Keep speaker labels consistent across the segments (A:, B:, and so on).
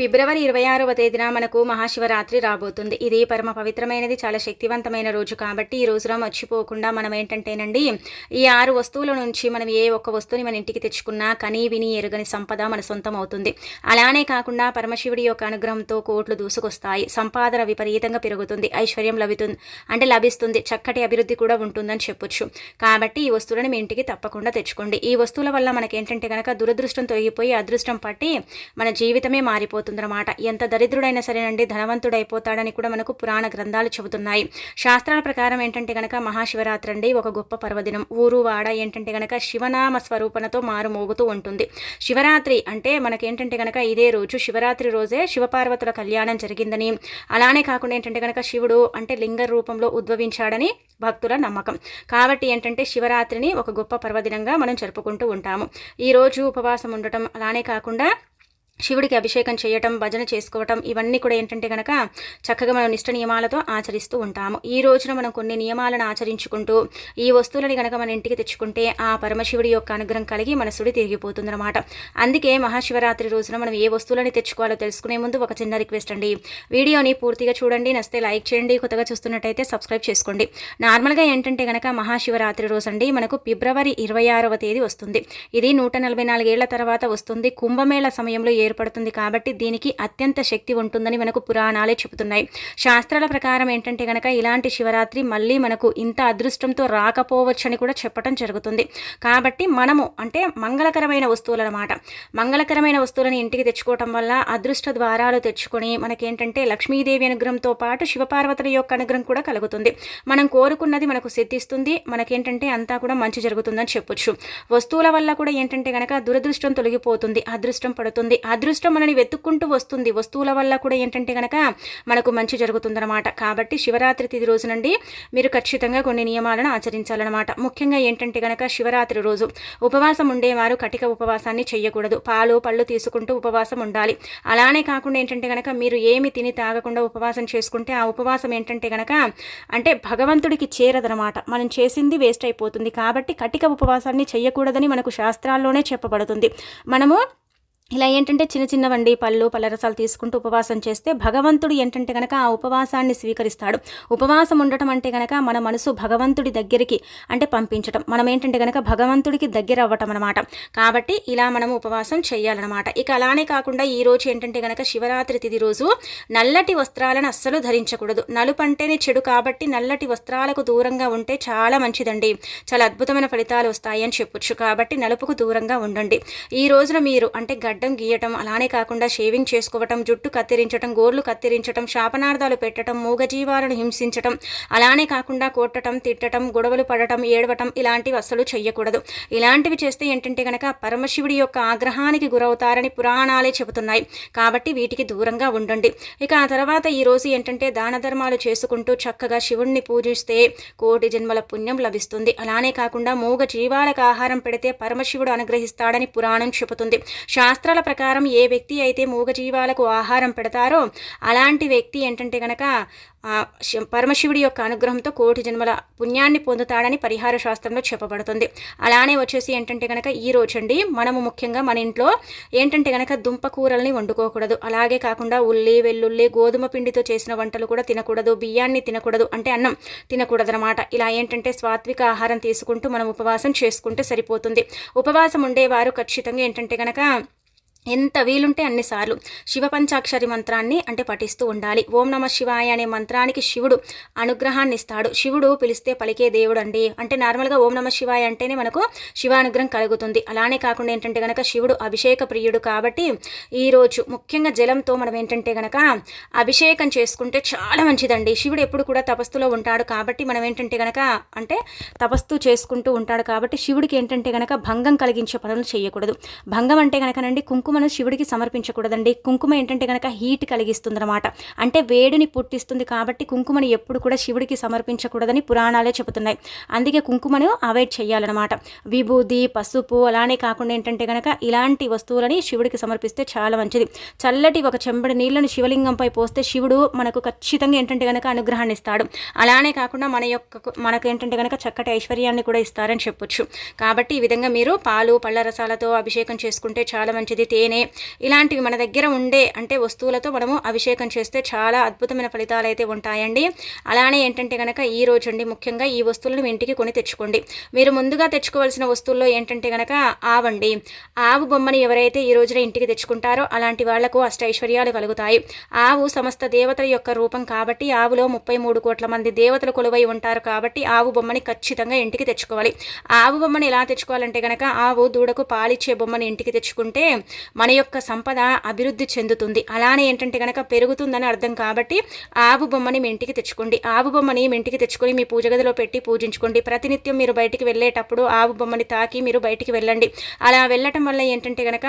A: ఫిబ్రవరి ఇరవై ఆరవ తేదీన మనకు మహాశివరాత్రి రాబోతుంది. ఇది పరమ పవిత్రమైనది చాలా శక్తివంతమైన రోజు కాబట్టి ఈ రోజున మర్చిపోకుండా మనం ఏంటంటేనండి ఈ ఆరు వస్తువుల నుంచి మనం ఏ ఒక్క వస్తువుని మన ఇంటికి తెచ్చుకున్నా కనీ విని ఎరుగని సంపద మన సొంతం అవుతుంది. అలానే కాకుండా పరమశివుడి యొక్క అనుగ్రహంతో కోట్లు దూసుకొస్తాయి. సంపాదన విపరీతంగా పెరుగుతుంది. ఐశ్వర్యం లభితుంది అంటే లభిస్తుంది. చక్కటి అభివృద్ధి కూడా ఉంటుందని చెప్పొచ్చు. కాబట్టి ఈ వస్తువులను మీ ఇంటికి తప్పకుండా తెచ్చుకోండి. ఈ వస్తువుల వల్ల మనకేంటంటే కనుక దురదృష్టం తొలగిపోయి అదృష్టం పట్టి మన జీవితమే మారిపోతుంది. అయిపోతుందన్నమాట ఎంత దరిద్రుడైనా సరేనండి ధనవంతుడైపోతాడని కూడా మనకు పురాణ గ్రంథాలు చెబుతున్నాయి. శాస్త్రాల ప్రకారం ఏంటంటే గనక మహాశివరాత్రి అండి ఒక గొప్ప పర్వదినం. ఊరు వాడ ఏంటంటే గనక శివనామ స్వరూపణతో మారుమోగుతూ ఉంటుంది. శివరాత్రి అంటే మనకేంటంటే గనక ఇదే రోజు శివరాత్రి రోజే శివపార్వతుల కళ్యాణం జరిగిందని అలానే కాకుండా ఏంటంటే గనక శివుడు అంటే లింగ రూపంలో ఉద్భవించాడని భక్తుల నమ్మకం. కాబట్టి ఏంటంటే శివరాత్రిని ఒక గొప్ప పర్వదినంగా మనం జరుపుకుంటూ ఉంటాము. ఈరోజు ఉపవాసం ఉండటం అలానే కాకుండా శివుడికి అభిషేకం చేయటం భజన చేసుకోవటం ఇవన్నీ కూడా ఏంటంటే కనుక చక్కగా మనం నిష్ట నియమాలతో ఆచరిస్తూ ఉంటాము. ఈ రోజున మనం కొన్ని నియమాలను ఆచరించుకుంటూ ఈ వస్తువులని కనుక మన ఇంటికి తెచ్చుకుంటే ఆ పరమశివుడి యొక్క అనుగ్రహం కలిగి మనసుడి తిరిగిపోతుందన్నమాట. అందుకే మహాశివరాత్రి రోజున మనం ఏ వస్తువులని తెచ్చుకోవాలో తెలుసుకునే ముందు ఒక చిన్న రిక్వెస్ట్ అండి. వీడియోని పూర్తిగా చూడండి నస్తే లైక్ చేయండి కొత్తగా చూస్తున్నట్టయితే సబ్స్క్రైబ్ చేసుకోండి. నార్మల్గా ఏంటంటే కనుక మహాశివరాత్రి రోజు అండి మనకు ఫిబ్రవరి ఇరవై ఆరవ తేదీ వస్తుంది. ఇది నూట నలభై నాలుగేళ్ళ తర్వాత వస్తుంది. కుంభమేళ సమయంలో ఏ ఏర్పడుతుంది కాబట్టి దీనికి అత్యంత శక్తి ఉంటుందని మనకు పురాణాలే చెబుతున్నాయి. శాస్త్రాల ప్రకారం ఏంటంటే కనుక ఇలాంటి శివరాత్రి మళ్ళీ మనకు ఇంత అదృష్టంతో రాకపోవచ్చని కూడా చెప్పడం జరుగుతుంది. కాబట్టి మనము అంటే మంగళకరమైన వస్తువులు అనమాట మంగళకరమైన వస్తువులను ఇంటికి తెచ్చుకోవటం వల్ల అదృష్ట ద్వారాలు తెచ్చుకొని మనకేంటంటే లక్ష్మీదేవి అనుగ్రహంతో పాటు శివపార్వతుల యొక్క అనుగ్రహం కూడా కలుగుతుంది. మనం కోరుకున్నది మనకు సిద్ధిస్తుంది. మనకేంటంటే అంతా కూడా మంచి జరుగుతుందని చెప్పొచ్చు. వస్తువుల వల్ల కూడా ఏంటంటే కనుక దురదృష్టం తొలగిపోతుంది అదృష్టం పడుతుంది. అదృష్టం మనని వెతుక్కుంటూ వస్తుంది. వస్తువుల వల్ల కూడా ఏంటంటే కనుక మనకు మంచి జరుగుతుందన్నమాట. కాబట్టి శివరాత్రి తిది రోజు నుండి మీరు ఖచ్చితంగా కొన్ని నియమాలను ఆచరించాలన్నమాట. ముఖ్యంగా ఏంటంటే కనుక శివరాత్రి రోజు ఉపవాసం ఉండేవారు కటిక ఉపవాసాన్ని చేయకూడదు పాలు పళ్ళు తీసుకుంటూ ఉపవాసం ఉండాలి. అలానే కాకుండా ఏంటంటే కనుక మీరు ఏమి తిని తాగకుండా ఉపవాసం చేసుకుంటే ఆ ఉపవాసం ఏంటంటే కనుక అంటే భగవంతుడికి చేరదనమాట మనం చేసింది వేస్ట్ అయిపోతుంది. కాబట్టి కటిక ఉపవాసాన్ని చేయకూడదని మనకు శాస్త్రాల్లోనే చెప్పబడుతుంది. మనము ఇలా ఏంటంటే చిన్న చిన్నవండి పళ్ళు పళ్ళరసాలు తీసుకుంటూ ఉపవాసం చేస్తే భగవంతుడు ఏంటంటే కనుక ఆ ఉపవాసాన్ని స్వీకరిస్తాడు. ఉపవాసం ఉండటం అంటే కనుక మన మనసు భగవంతుడి దగ్గరికి అంటే పంపించటం. మనం ఏంటంటే కనుక భగవంతుడికి దగ్గర అవ్వటం అనమాట కాబట్టి ఇలా మనం ఉపవాసం చేయాలన్నమాట. ఇక అలానే కాకుండా ఈ రోజు ఏంటంటే కనుక శివరాత్రి తిది రోజు నల్లటి వస్త్రాలను అస్సలు ధరించకూడదు. నలుపు అంటేనే చెడు కాబట్టి నల్లటి వస్త్రాలకు దూరంగా ఉంటే చాలా మంచిదండి. చాలా అద్భుతమైన ఫలితాలు వస్తాయి అని చెప్పొచ్చు. కాబట్టి నలుపుకు దూరంగా ఉండండి. ఈ రోజున మీరు అంటే గడ్డ గడ్డం గీయటం అలానే కాకుండా షేవింగ్ చేసుకోవటం జుట్టు కత్తిరించటం గోర్లు కత్తిరించటం శాపనార్థాలు పెట్టడం మూగజీవాలను హింసించటం అలానే కాకుండా కొట్టడం తిట్టడం గొడవలు పడటం ఏడవటం ఇలాంటివి అస్సలు చెయ్యకూడదు. ఇలాంటివి చేస్తే ఏంటంటే కనుక పరమశివుడి యొక్క ఆగ్రహానికి గురవుతారని పురాణాలే చెబుతున్నాయి. కాబట్టి వీటికి దూరంగా ఉండండి. ఇక ఆ తర్వాత ఈరోజు ఏంటంటే దాన ధర్మాలు చేసుకుంటూ చక్కగా శివుణ్ణి పూజిస్తే కోటి జన్మల పుణ్యం లభిస్తుంది. అలానే కాకుండా మూగ జీవాలకు ఆహారం పెడితే పరమశివుడు అనుగ్రహిస్తాడని పురాణం చెబుతుంది. శాస్త్ర శాస్త్రాల ప్రకారం ఏ వ్యక్తి అయితే మూగజీవాలకు ఆహారం పెడతారో అలాంటి వ్యక్తి ఏంటంటే కనుక పరమశివుడి యొక్క అనుగ్రహంతో కోటి జన్మల పుణ్యాన్ని పొందుతాడని పరిహార శాస్త్రంలో చెప్పబడుతుంది. అలానే వచ్చేసి ఏంటంటే కనుక ఈ రోజండి మనము ముఖ్యంగా మన ఇంట్లో ఏంటంటే కనుక దుంప కూరల్ని వండుకోకూడదు. అలాగే కాకుండా ఉల్లి వెల్లుల్లి గోధుమ పిండితో చేసిన వంటలు కూడా తినకూడదు. బియ్యాన్ని తినకూడదు. అంటే అన్నం తినకూడదు అనమాట ఇలా ఏంటంటే స్వాత్విక ఆహారం తీసుకుంటూ మనం ఉపవాసం చేసుకుంటే సరిపోతుంది. ఉపవాసం ఉండేవారు ఖచ్చితంగా ఏంటంటే కనుక ఎంత వీలుంటే అన్నిసార్లు శివ పంచాక్షరి మంత్రాన్ని అంటే పఠిస్తూ ఉండాలి. ఓం నమ శివాయ అనే మంత్రానికి శివుడు అనుగ్రహాన్ని ఇస్తాడు శివుడు పిలిస్తే పలికే దేవుడు అండి అంటే నార్మల్గా ఓం నమ శివాయ అంటేనే మనకు శివానుగ్రహం కలుగుతుంది. అలానే కాకుండా ఏంటంటే కనుక శివుడు అభిషేక ప్రియుడు కాబట్టి ఈరోజు ముఖ్యంగా జలంతో మనం ఏంటంటే కనుక అభిషేకం చేసుకుంటే చాలా మంచిదండి. శివుడు ఎప్పుడు కూడా తపస్సులో ఉంటాడు కాబట్టి మనం ఏంటంటే గనక అంటే తపస్సు చేసుకుంటూ ఉంటాడు కాబట్టి శివుడికి ఏంటంటే గనక భంగం కలిగించే పనులు చేయకూడదు. భంగం అంటే కనుకనండి కుంకుమ కుంకుమను శివుడికి సమర్పించకూడదండి. కుంకుమ ఏంటంటే కనుక హీట్ కలిగిస్తుంది అనమాట అంటే వేడిని పుట్టిస్తుంది కాబట్టి కుంకుమను ఎప్పుడు కూడా శివుడికి సమర్పించకూడదని పురాణాలే చెబుతున్నాయి. అందుకే కుంకుమను అవాయిడ్ చేయాలన్నమాట. విభూది పసుపు అలానే కాకుండా ఏంటంటే కనుక ఇలాంటి వస్తువులని శివుడికి సమర్పిస్తే చాలా మంచిది. చల్లటి ఒక చెంబడి నీళ్ళను శివలింగంపై పోస్తే శివుడు మనకు ఖచ్చితంగా ఏంటంటే కనుక అనుగ్రహాన్ని ఇస్తాడు. అలానే కాకుండా మన యొక్క మనకు ఏంటంటే కనుక చక్కటి ఐశ్వర్యాన్ని కూడా ఇస్తారని చెప్పొచ్చు. కాబట్టి ఈ విధంగా మీరు పాలు పళ్ళ రసాలతో అభిషేకం చేసుకుంటే చాలా మంచిది. తేనె ఇలాంటివి మన దగ్గర ఉండే అంటే వస్తువులతో మనము అభిషేకం చేస్తే చాలా అద్భుతమైన ఫలితాలు అయితే ఉంటాయండి. అలానే ఏంటంటే కనుక ఈ రోజు అండి ముఖ్యంగా ఈ వస్తువులను ఇంటికి కొని తెచ్చుకోండి. మీరు ముందుగా తెచ్చుకోవాల్సిన వస్తువుల్లో ఏంటంటే కనుక ఆవండి. ఆవు బొమ్మని ఎవరైతే ఈ రోజున ఇంటికి తెచ్చుకుంటారో అలాంటి వాళ్ళకు అష్టైశ్వర్యాలు కలుగుతాయి. ఆవు సమస్త దేవతల యొక్క రూపం కాబట్టి ఆవులో ముప్పై మూడు కోట్ల మంది దేవతలు కొలువై ఉంటారు కాబట్టి ఆవు బొమ్మని ఖచ్చితంగా ఇంటికి తెచ్చుకోవాలి. ఆవు బొమ్మని ఎలా తెచ్చుకోవాలంటే కనుక ఆవు దూడకు పాలిచ్చే బొమ్మని ఇంటికి తెచ్చుకుంటే మన యొక్క సంపద అభివృద్ధి చెందుతుంది. అలానే ఏంటంటే కనుక పెరుగుతుందని అర్థం కాబట్టి ఆవు బొమ్మని మీ ఇంటికి తెచ్చుకోండి. ఆవు బొమ్మని మీ ఇంటికి తెచ్చుకొని మీ పూజ గదిలో పెట్టి పూజించుకోండి. ప్రతినిత్యం మీరు బయటికి వెళ్ళేటప్పుడు ఆవు బొమ్మని తాకి మీరు బయటికి వెళ్ళండి. అలా వెళ్ళటం వల్ల ఏంటంటే కనుక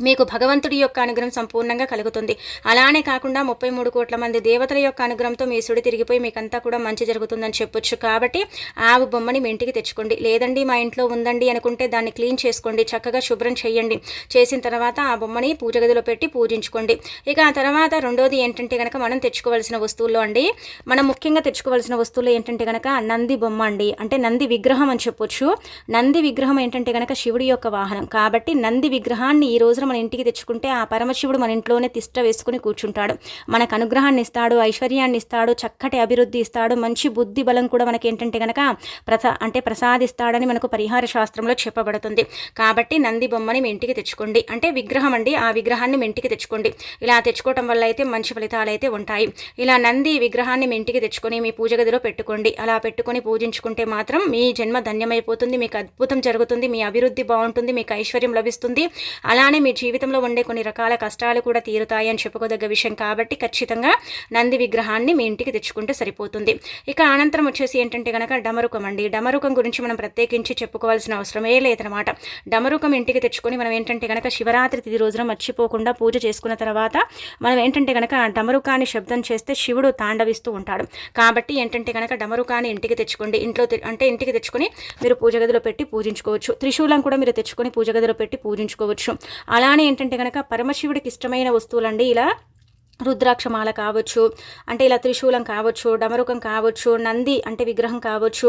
A: మీకు భగవంతుడి యొక్క అనుగ్రహం సంపూర్ణంగా కలుగుతుంది. అలానే కాకుండా ముప్పై మూడు కోట్ల మంది దేవతల యొక్క అనుగ్రహంతో మీ సుడి తిరిగిపోయి మీకంతా కూడా మంచి జరుగుతుందని చెప్పొచ్చు. కాబట్టి ఆవు బొమ్మని మీ ఇంటికి తెచ్చుకోండి. లేదండి మా ఇంట్లో ఉందండి అనుకుంటే దాన్ని క్లీన్ చేసుకోండి. చక్కగా శుభ్రం చేయండి. చేసిన తర్వాత ఆ బొమ్మని పూజ గదిలో పెట్టి పూజించుకోండి. ఇక ఆ తర్వాత రెండోది ఏంటంటే కనుక మనం తెచ్చుకోవాల్సిన వస్తువుల్లో అండి మనం ముఖ్యంగా తెచ్చుకోవాల్సిన వస్తువులు ఏంటంటే కనుక నంది బొమ్మ అండి. అంటే నంది విగ్రహం అని చెప్పొచ్చు. నంది విగ్రహం ఏంటంటే కనుక శివుడి యొక్క వాహనం. కాబట్టి నంది విగ్రహాన్ని ఈ రోజున మన ఇంటికి తెచ్చుకుంటే ఆ పరమశివుడు మన ఇంట్లోనే తిష్ట వేసుకుని కూర్చుంటాడు. మనకు అనుగ్రహాన్ని ఇస్తాడు ఐశ్వర్యాన్ని ఇస్తాడు చక్కటి అభివృద్ధి ఇస్తాడు మంచి బుద్ధి బలం కూడా మనకి ఏంటంటే కనుక ప్రసా అంటే ప్రసాదిస్తాడని మనకు పరిహార శాస్త్రంలో చెప్పబడుతుంది. కాబట్టి నంది బొమ్మని మీ ఇంటికి తెచ్చుకోండి. అంటే విగ్రహం అండి ఆ విగ్రహాన్ని మీ ఇంటికి తెచ్చుకోండి. ఇలా తెచ్చుకోవటం వల్ల అయితే మంచి ఫలితాలు అయితే ఉంటాయి. ఇలా నంది విగ్రహాన్ని మీ ఇంటికి తెచ్చుకొని మీ పూజ గదిలో పెట్టుకోండి. అలా పెట్టుకొని పూజించుకుంటే మాత్రం మీ జన్మ ధన్యమైపోతుంది మీకు అద్భుతం జరుగుతుంది మీ అభివృద్ధి బాగుంటుంది మీకు ఐశ్వర్యం లభిస్తుంది. అలానే మీ జీవితంలో ఉండే కొన్ని రకాల కష్టాలు కూడా తీరుతాయి అని చెప్పుకోదగ్గ విషయం కాబట్టి ఖచ్చితంగా నంది విగ్రహాన్ని మీ ఇంటికి తెచ్చుకుంటే సరిపోతుంది. ఇక అనంతరం వచ్చేసి ఏంటంటే కనుక డమరుకం అండి. డమరుకం గురించి మనం ప్రత్యేకించి చెప్పుకోవాల్సిన అవసరమే లేదనమాట డమరుకం ఇంటికి తెచ్చుకొని మనం ఏంటంటే కనుక శివరాత్రి తిది రోజున మర్చిపోకుండా పూజ చేసుకున్న తర్వాత మనం ఏంటంటే కనుక డమరుకాన్ని శబ్దం చేస్తే శివుడు తాండవిస్తూ ఉంటాడు. కాబట్టి ఏంటంటే కనుక డమరుకాన్ని ఇంటికి తెచ్చుకోండి. ఇంట్లో అంటే ఇంటికి తెచ్చుకొని మీరు పూజ గదిలో పెట్టి పూజించుకోవచ్చు. త్రిశూలం కూడా మీరు తెచ్చుకొని పూజ గదిలో పెట్టి పూజించుకోవచ్చు. అలా అలానే ఏంటంటే కనుక పరమశివుడికి ఇష్టమైన వస్తువులండి. ఇలా రుద్రాక్షమాల కావచ్చు అంటే ఇలా త్రిశూలం కావచ్చు డమరుకం కావచ్చు నంది అంటే విగ్రహం కావచ్చు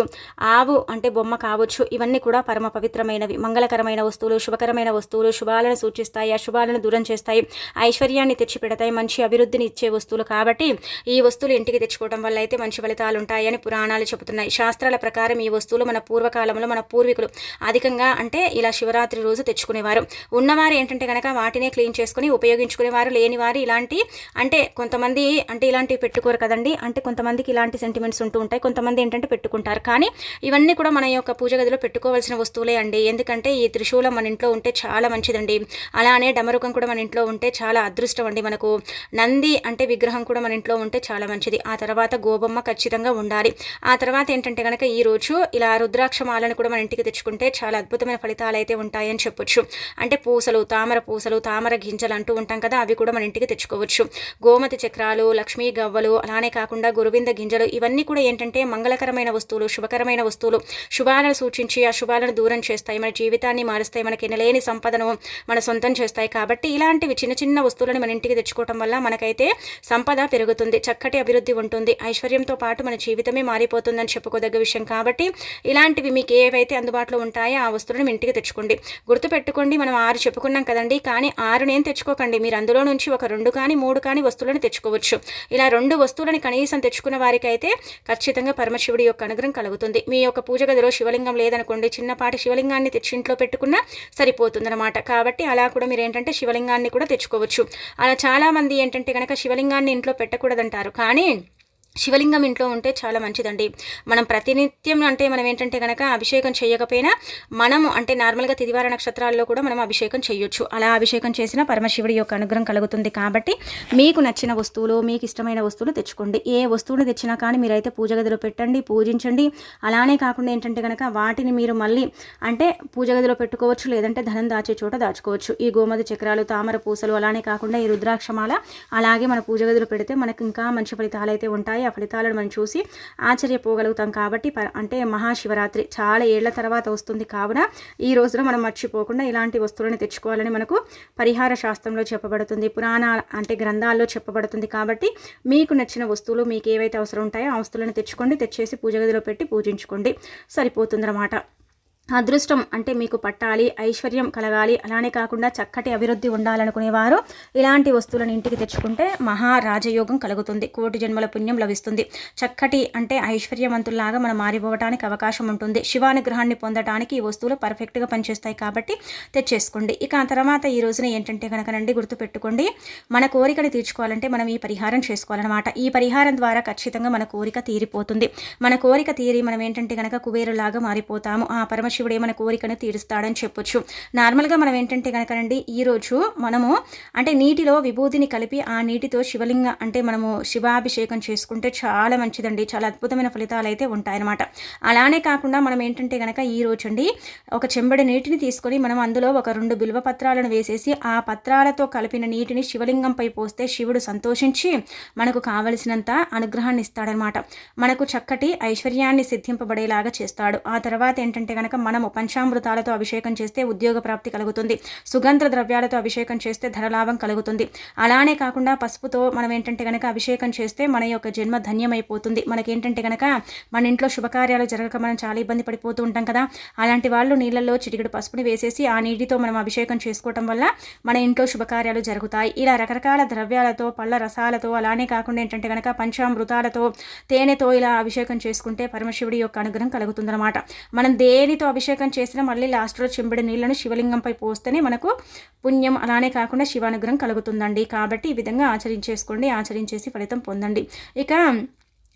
A: ఆవు అంటే బొమ్మ కావచ్చు ఇవన్నీ కూడా పరమ పవిత్రమైనవి. మంగళకరమైన వస్తువులు శుభకరమైన వస్తువులు శుభాలను సూచిస్తాయి అశుభాలను దూరం చేస్తాయి ఐశ్వర్యాన్ని తెచ్చిపెడతాయి మంచి అభివృద్ధిని ఇచ్చే వస్తువులు కాబట్టి ఈ వస్తువులు ఇంటికి తెచ్చుకోవడం వల్ల అయితే మంచి ఫలితాలు ఉంటాయని పురాణాలు చెబుతున్నాయి. శాస్త్రాల ప్రకారం ఈ వస్తువులు మన పూర్వకాలంలో మన పూర్వీకులు అధికంగా అంటే ఇలా శివరాత్రి రోజు తెచ్చుకునేవారు. ఉన్నవారు ఏంటంటే కనుక వాటినే క్లీన్ చేసుకుని ఉపయోగించుకునేవారు లేనివారు ఇలాంటి అంటే కొంతమంది అంటే ఇలాంటివి పెట్టుకోరు కదండి. అంటే కొంతమందికి ఇలాంటి సెంటిమెంట్స్ ఉంటూ ఉంటాయి. కొంతమంది ఏంటంటే పెట్టుకుంటారు. కానీ ఇవన్నీ కూడా మన యొక్క పూజ గదిలో పెట్టుకోవాల్సిన వస్తువులే అండి. ఎందుకంటే ఈ త్రిశూలం మన ఇంట్లో ఉంటే చాలా మంచిదండి. అలానే డమరుకం కూడా మన ఇంట్లో ఉంటే చాలా అదృష్టం అండి మనకు. నంది అంటే విగ్రహం కూడా మన ఇంట్లో ఉంటే చాలా మంచిది. ఆ తర్వాత గోబమ్మ ఖచ్చితంగా ఉండాలి. ఆ తర్వాత ఏంటంటే కనుక ఈరోజు ఇలా రుద్రాక్ష మాలను కూడా మన ఇంటికి తెచ్చుకుంటే చాలా అద్భుతమైన ఫలితాలు అయితే ఉంటాయని చెప్పొచ్చు. అంటే పూసలు తామర పూసలు తామర గింజలు అంటూ ఉంటాం కదా అవి కూడా మన ఇంటికి తెచ్చుకోవచ్చు. గోమతి చక్రాలు లక్ష్మీ గవ్వలు అలానే కాకుండా గురువింద గింజలు ఇవన్నీ కూడా ఏంటంటే మంగళకరమైన వస్తువులు శుభకరమైన వస్తువులు. శుభాలను సూచించి ఆ శుభాలను దూరం చేస్తాయి. మన జీవితాన్ని మారుస్తాయి. మనకి ఎనలేని సంపదను మన సొంతం చేస్తాయి. కాబట్టి ఇలాంటివి చిన్న చిన్న వస్తువులను మన ఇంటికి తెచ్చుకోవటం వల్ల మనకైతే సంపద పెరుగుతుంది. చక్కటి అభివృద్ధి ఉంటుంది. ఐశ్వర్యంతో పాటు మన జీవితమే మారిపోతుందని చెప్పుకోదగ్గ విషయం. కాబట్టి ఇలాంటివి మీకు ఏవైతే అందుబాటులో ఉంటాయో ఆ వస్తువులను ఇంటికి తెచ్చుకోండి. గుర్తుపెట్టుకోండి. మనం ఆరు చెప్పుకున్నాం కదండి. కానీ ఆరు నేను తెచ్చుకోకండి. మీరు అందులో నుంచి ఒక రెండు కానీ మూడు కానీ కాని వస్తువులను తెచ్చుకోవచ్చు. ఇలా రెండు వస్తువులను కనీసం తెచ్చుకున్న వారికైతే ఖచ్చితంగా పరమశివుడి యొక్క అనుగ్రహం కలుగుతుంది. మీ యొక్క పూజ గదిలో శివలింగం లేదనుకోండి చిన్నపాటి శివలింగాన్ని తెచ్చి ఇంట్లో పెట్టుకున్నా సరిపోతుందన్నమాట. కాబట్టి అలా కూడా మీరు ఏంటంటే శివలింగాన్ని కూడా తెచ్చుకోవచ్చు. అలా చాలామంది ఏంటంటే కనుక శివలింగాన్ని ఇంట్లో పెట్టకూడదంటారు. కానీ శివలింగం ఇంట్లో ఉంటే చాలా మంచిదండి. మనం ప్రతినిత్యం అంటే మనం ఏంటంటే కనుక అభిషేకం చేయకపోయినా మనము అంటే నార్మల్గా తిదివార నక్షత్రాల్లో కూడా మనం అభిషేకం చేయొచ్చు. అలా అభిషేకం చేసిన పరమశివుడి యొక్క అనుగ్రహం కలుగుతుంది కాబట్టి మీకు నచ్చిన వస్తువులు మీకు ఇష్టమైన వస్తువులు తెచ్చుకోండి. ఏ వస్తువుని తెచ్చినా కానీ మీరైతే పూజ గదిలో పెట్టండి పూజించండి. అలానే కాకుండా ఏంటంటే కనుక వాటిని మీరు మళ్ళీ అంటే పూజ గదిలో పెట్టుకోవచ్చు లేదంటే ధనం దాచే చోట దాచుకోవచ్చు. ఈ గోమతి చక్రాలు తామర పూసలు అలానే కాకుండా ఈ రుద్రాక్షమాల అలాగే మన పూజ గదిలో పెడితే మనకు ఇంకా మంచి ఫలితాలు అయితే ఉంటాయి. ఉంటాయి ఆ ఫలితాలను మనం చూసి ఆశ్చర్యపోగలుగుతాం కాబట్టి అంటే మహాశివరాత్రి చాలా ఏళ్ళ తర్వాత వస్తుంది కావున ఈ రోజున మనం మర్చిపోకుండా ఇలాంటి వస్తువులను తెచ్చుకోవాలని మనకు పరిహార శాస్త్రంలో చెప్పబడుతుంది పురాణ అంటే గ్రంథాల్లో చెప్పబడుతుంది కాబట్టి మీకు నచ్చిన వస్తువులు మీకు ఏవైతే అవసరం ఉంటాయో ఆ వస్తువులను తెచ్చుకోండి తెచ్చేసి పూజ గదిలో పెట్టి పూజించుకోండి. సరిపోతుందన్నమాట. అదృష్టం అంటే మీకు పట్టాలి ఐశ్వర్యం కలగాలి అలానే కాకుండా చక్కటి అభివృద్ధి ఉండాలనుకునేవారు. ఇలాంటి వస్తువులను ఇంటికి తెచ్చుకుంటే మహారాజయోగం కలుగుతుంది కోటి జన్మల పుణ్యం లభిస్తుంది. చక్కటి అంటే ఐశ్వర్యవంతుల్లాగా మనం మారిపోవడానికి అవకాశం ఉంటుంది. శివానుగ్రహాన్ని పొందడానికి ఈ వస్తువులు పర్ఫెక్ట్గా పనిచేస్తాయి కాబట్టి తెచ్చేసుకోండి. ఇక ఆ తర్వాత ఈ రోజున ఏంటంటే కనుక నండి గుర్తుపెట్టుకోండి. మన కోరికను తీర్చుకోవాలంటే మనం ఈ పరిహారం చేసుకోవాలన్నమాట. ఈ పరిహారం ద్వారా ఖచ్చితంగా మన కోరిక తీరిపోతుంది. మన కోరిక తీరి మనం ఏంటంటే కనుక కుబేరులాగా మారిపోతాము. ఆ పరమశివ శివుడే మన కోరికను తీరుస్తాడని చెప్పొచ్చు. నార్మల్గా మనం ఏంటంటే కనుకనండి ఈరోజు మనము అంటే నీటిలో విభూతిని కలిపి ఆ నీటితో శివలింగ అంటే మనము శివాభిషేకం చేసుకుంటే చాలా మంచిదండి. చాలా అద్భుతమైన ఫలితాలు అయితే ఉంటాయన్నమాట. అలానే కాకుండా మనం ఏంటంటే కనుక ఈ రోజు అండి ఒక చెంబడి నీటిని తీసుకొని మనం అందులో ఒక రెండు బిల్వ పత్రాలను వేసేసి ఆ పత్రాలతో కలిపిన నీటిని శివలింగంపై పోస్తే శివుడు సంతోషించి మనకు కావలసినంత అనుగ్రహాన్ని ఇస్తాడనమాట మనకు చక్కటి ఐశ్వర్యాన్ని సిద్ధింపబడేలాగా చేస్తాడు. ఆ తర్వాత ఏంటంటే కనుక మనము పంచామృతాలతో అభిషేకం చేస్తే ఉద్యోగ ప్రాప్తి కలుగుతుంది. సుగంధ ద్రవ్యాలతో అభిషేకం చేస్తే ధనలాభం కలుగుతుంది. అలానే కాకుండా పసుపుతో మనం ఏంటంటే కనుక అభిషేకం చేస్తే మన యొక్క జన్మ ధన్యమైపోతుంది. మనకేంటంటే కనుక మన ఇంట్లో శుభకార్యాలు జరగక మనం చాలా ఇబ్బంది పడిపోతూ ఉంటాం కదా. అలాంటి వాళ్ళు నీళ్ళల్లో చిటికెడు పసుపుని వేసేసి ఆ నీటితో మనం అభిషేకం చేసుకోవటం వల్ల మన ఇంట్లో శుభకార్యాలు జరుగుతాయి. ఇలా రకరకాల ద్రవ్యాలతో పళ్ళ రసాలతో అలానే కాకుండా ఏంటంటే కనుక పంచామృతాలతో తేనెతో ఇలా అభిషేకం చేసుకుంటే పరమశివుడి యొక్క అనుగ్రహం కలుగుతుందన్నమాట. మనం దేనితో అభిషేకం చేసిన మళ్ళీ లాస్ట్లో చెంబడి నీళ్ళను శివలింగంపై పోస్తేనే మనకు పుణ్యం అలానే కాకుండా శివానుగ్రహం కలుగుతుందండి. కాబట్టి ఈ విధంగా ఆచరించేసుకోండి ఆచరించేసి ఫలితం పొందండి. ఇక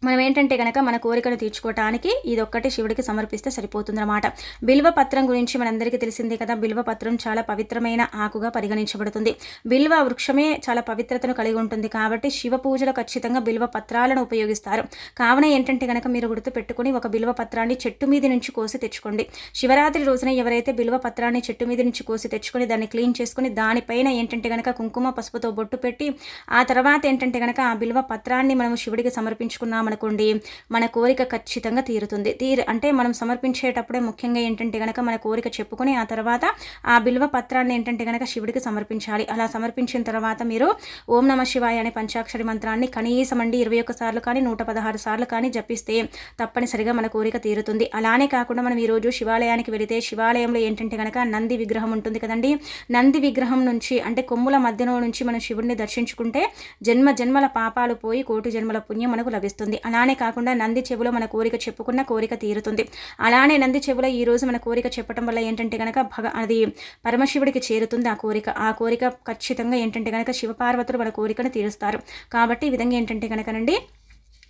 A: మనం ఏంటంటే కనుక మన కోరికను తీర్చుకోవటానికి ఇదొక్కటి శివుడికి సమర్పిస్తే సరిపోతుందన్నమాట. బిల్వ పత్రం గురించి మనందరికీ తెలిసిందే కదా. బిల్వ పత్రం చాలా పవిత్రమైన ఆకుగా పరిగణించబడుతుంది. బిల్వ వృక్షమే చాలా పవిత్రతను కలిగి ఉంటుంది కాబట్టి శివ పూజలు ఖచ్చితంగా బిల్వ పత్రాలను ఉపయోగిస్తారు. కావున ఏంటంటే కనుక మీరు గుర్తు పెట్టుకుని ఒక బిల్వ పత్రాన్ని చెట్టు మీద నుంచి కోసి తెచ్చుకోండి. శివరాత్రి రోజున ఎవరైతే బిల్వ పత్రాన్ని చెట్టు మీద నుంచి కోసి తెచ్చుకొని దాన్ని క్లీన్ చేసుకుని దానిపైన ఏంటంటే కనుక కుంకుమ పసుపుతో బొట్టు పెట్టి ఆ తర్వాత ఏంటంటే కనుక ఆ బిల్వ పత్రాన్ని మనం శివుడికి సమర్పించుకున్నామని అనుకోండి మన కోరిక ఖచ్చితంగా తీరుతుంది. తీరు అంటే మనం సమర్పించేటప్పుడే ముఖ్యంగా ఏంటంటే కనుక మన కోరిక చెప్పుకొని ఆ తర్వాత ఆ బిల్వ పత్రాన్ని ఏంటంటే కనుక శివుడికి సమర్పించాలి. అలా సమర్పించిన తర్వాత మీరు ఓం నమ శివాయ అనే పంచాక్షరి మంత్రాన్ని కనీసం అండి ఇరవై ఒక్క సార్లు కానీ నూట పదహారు సార్లు కానీ జపిస్తే తప్పనిసరిగా మన కోరిక తీరుతుంది. అలానే కాకుండా మనం ఈరోజు శివాలయానికి వెళితే శివాలయంలో ఏంటంటే కనుక నంది విగ్రహం ఉంటుంది కదండి. నంది విగ్రహం నుంచి అంటే కొమ్ముల మధ్యలో నుంచి మనం శివుడిని దర్శించుకుంటే జన్మ జన్మల పాపాలు పోయి కోటి జన్మల పుణ్యం మనకు లభిస్తుంది. అలానే కాకుండా నంది చెవులో మన కోరిక చెప్పుకున్న కోరిక తీరుతుంది. అలానే నంది చెవులో ఈరోజు మన కోరిక చెప్పడం వల్ల ఏంటంటే కనుక భగ అది పరమశివుడికి చేరుతుంది ఆ కోరిక. ఆ కోరిక ఖచ్చితంగా ఏంటంటే కనుక శివపార్వతులు మన కోరికను తీరుస్తారు. కాబట్టి ఈ విధంగా ఏంటంటే కనుకనండి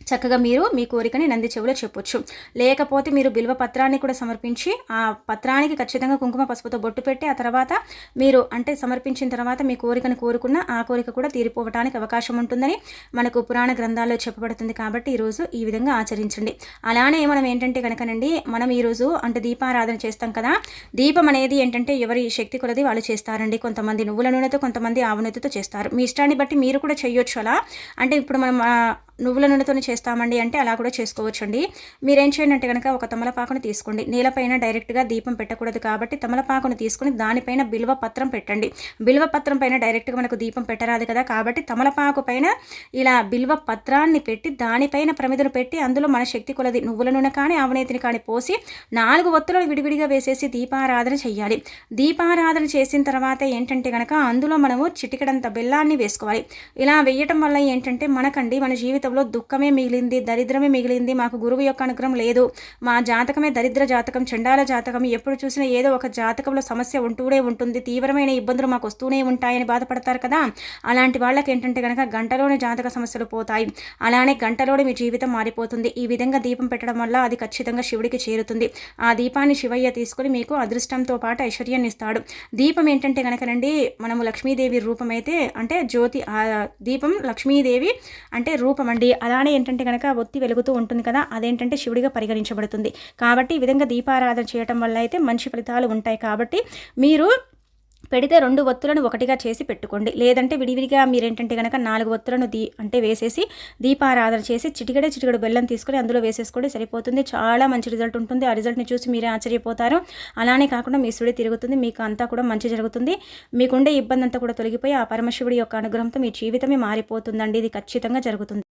A: చక్కగా మీరు మీ కోరికని నంది చెవులో చెప్పొచ్చు. లేకపోతే మీరు బిల్వ పత్రాన్ని కూడా సమర్పించి ఆ పత్రానికి ఖచ్చితంగా కుంకుమ పసుపుతో బొట్టు పెట్టి ఆ తర్వాత మీరు అంటే సమర్పించిన తర్వాత మీ కోరికను కోరుకున్న ఆ కోరిక కూడా తీరిపోవడానికి అవకాశం ఉంటుందని మనకు పురాణ గ్రంథాల్లో చెప్పబడుతుంది కాబట్టి ఈరోజు ఈ విధంగా ఆచరించండి. అలానే మనం ఏంటంటే కనుకనండి మనం ఈరోజు అంటే దీపారాధన చేస్తాం కదా దీపం అనేది ఏంటంటే ఎవరి శక్తి కొలది వాళ్ళు చేస్తారండి. కొంతమంది నువ్వుల నూనెతో కొంతమంది ఆవు నూనెతో చేస్తారు. మీ ఇష్టాన్ని బట్టి మీరు కూడా చేయొచ్చు అలా. అంటే ఇప్పుడు మనం నువ్వుల నూనెతోనే చేస్తామండి అంటే అలా కూడా చేసుకోవచ్చండి. మీరేం చేయండి అంటే కనుక ఒక తమలపాకును తీసుకోండి. నేలపైన డైరెక్ట్గా దీపం పెట్టకూడదు కాబట్టి తమలపాకును తీసుకుని దానిపైన బిల్వ పత్రం పెట్టండి. బిల్వ పత్రం పైన డైరెక్ట్గా మనకు దీపం పెట్టరాదు కదా కాబట్టి తమలపాకు పైన ఇలా బిల్వ పత్రాన్ని పెట్టి దానిపైన ప్రమిదను పెట్టి అందులో మన శక్తి కొలది నువ్వుల నూనె కానీ అవనేతిని కానీ పోసి నాలుగు ఒత్తులను విడివిడిగా వేసేసి దీపారాధన చేయాలి దీపారాధన చేసిన తర్వాత ఏంటంటే కనుక అందులో మనము చిటికడంత బెల్లాన్ని వేసుకోవాలి. ఇలా వేయటం వల్ల ఏంటంటే మనకండి మన జీవితంలో దుఃఖమే మిగిలింది దరిద్రమే మిగిలింది మాకు గురువు యొక్క అనుగ్రహం లేదు. మా జాతకమే దరిద్ర జాతకం చండాల జాతకం. ఎప్పుడు చూసినా ఏదో ఒక జాతకంలో సమస్య ఉంటూనే ఉంటుంది. తీవ్రమైన ఇబ్బందులు మాకు వస్తూనే ఉంటాయని బాధపడతారు కదా? అలాంటి వాళ్ళకి ఏంటంటే కనుక గంటలోనే జాతక సమస్యలు పోతాయి. అలానే గంటలోనే మీ జీవితం మారిపోతుంది. ఈ విధంగా దీపం పెట్టడం వల్ల అది ఖచ్చితంగా శివుడికి చేరుతుంది. ఆ దీపాన్ని శివయ్య తీసుకుని మీకు అదృష్టంతో పాటు ఐశ్వర్యాన్ని ఇస్తాడు. దీపం ఏంటంటే కనుకనండి మనము లక్ష్మీదేవి రూపం అయితే అంటే జ్యోతి ఆ దీపం లక్ష్మీదేవి అంటే రూపం అండి అలానే ఏంటంటే ఏంటంటే కనుక ఒత్తి వెలుగుతూ ఉంటుంది కదా అదేంటంటే శివుడిగా పరిగణించబడుతుంది. కాబట్టి ఈ విధంగా దీపారాధన చేయటం వల్ల అయితే మంచి ఫలితాలు ఉంటాయి. కాబట్టి మీరు పెడితే రెండు ఒత్తులను ఒకటిగా చేసి పెట్టుకోండి. లేదంటే విడివిడిగా మీరేంటంటే కనుక నాలుగు ఒత్తులను దీ అంటే వేసేసి దీపారాధన చేసి చిటికడే చిటికడు బెల్లం తీసుకొని అందులో వేసేసుకోండి సరిపోతుంది. చాలా మంచి రిజల్ట్ ఉంటుంది. ఆ రిజల్ట్ని చూసి మీరే ఆశ్చర్యపోతారు. అలానే కాకుండా మీ సుడి తిరుగుతుంది మీకు అంతా కూడా మంచి జరుగుతుంది. మీకుండే ఇబ్బంది అంతా కూడా తొలగిపోయి ఆ పరమశివుడి యొక్క అనుగ్రహంతో మీ జీవితమే మారిపోతుందండి. ఇది ఖచ్చితంగా జరుగుతుంది.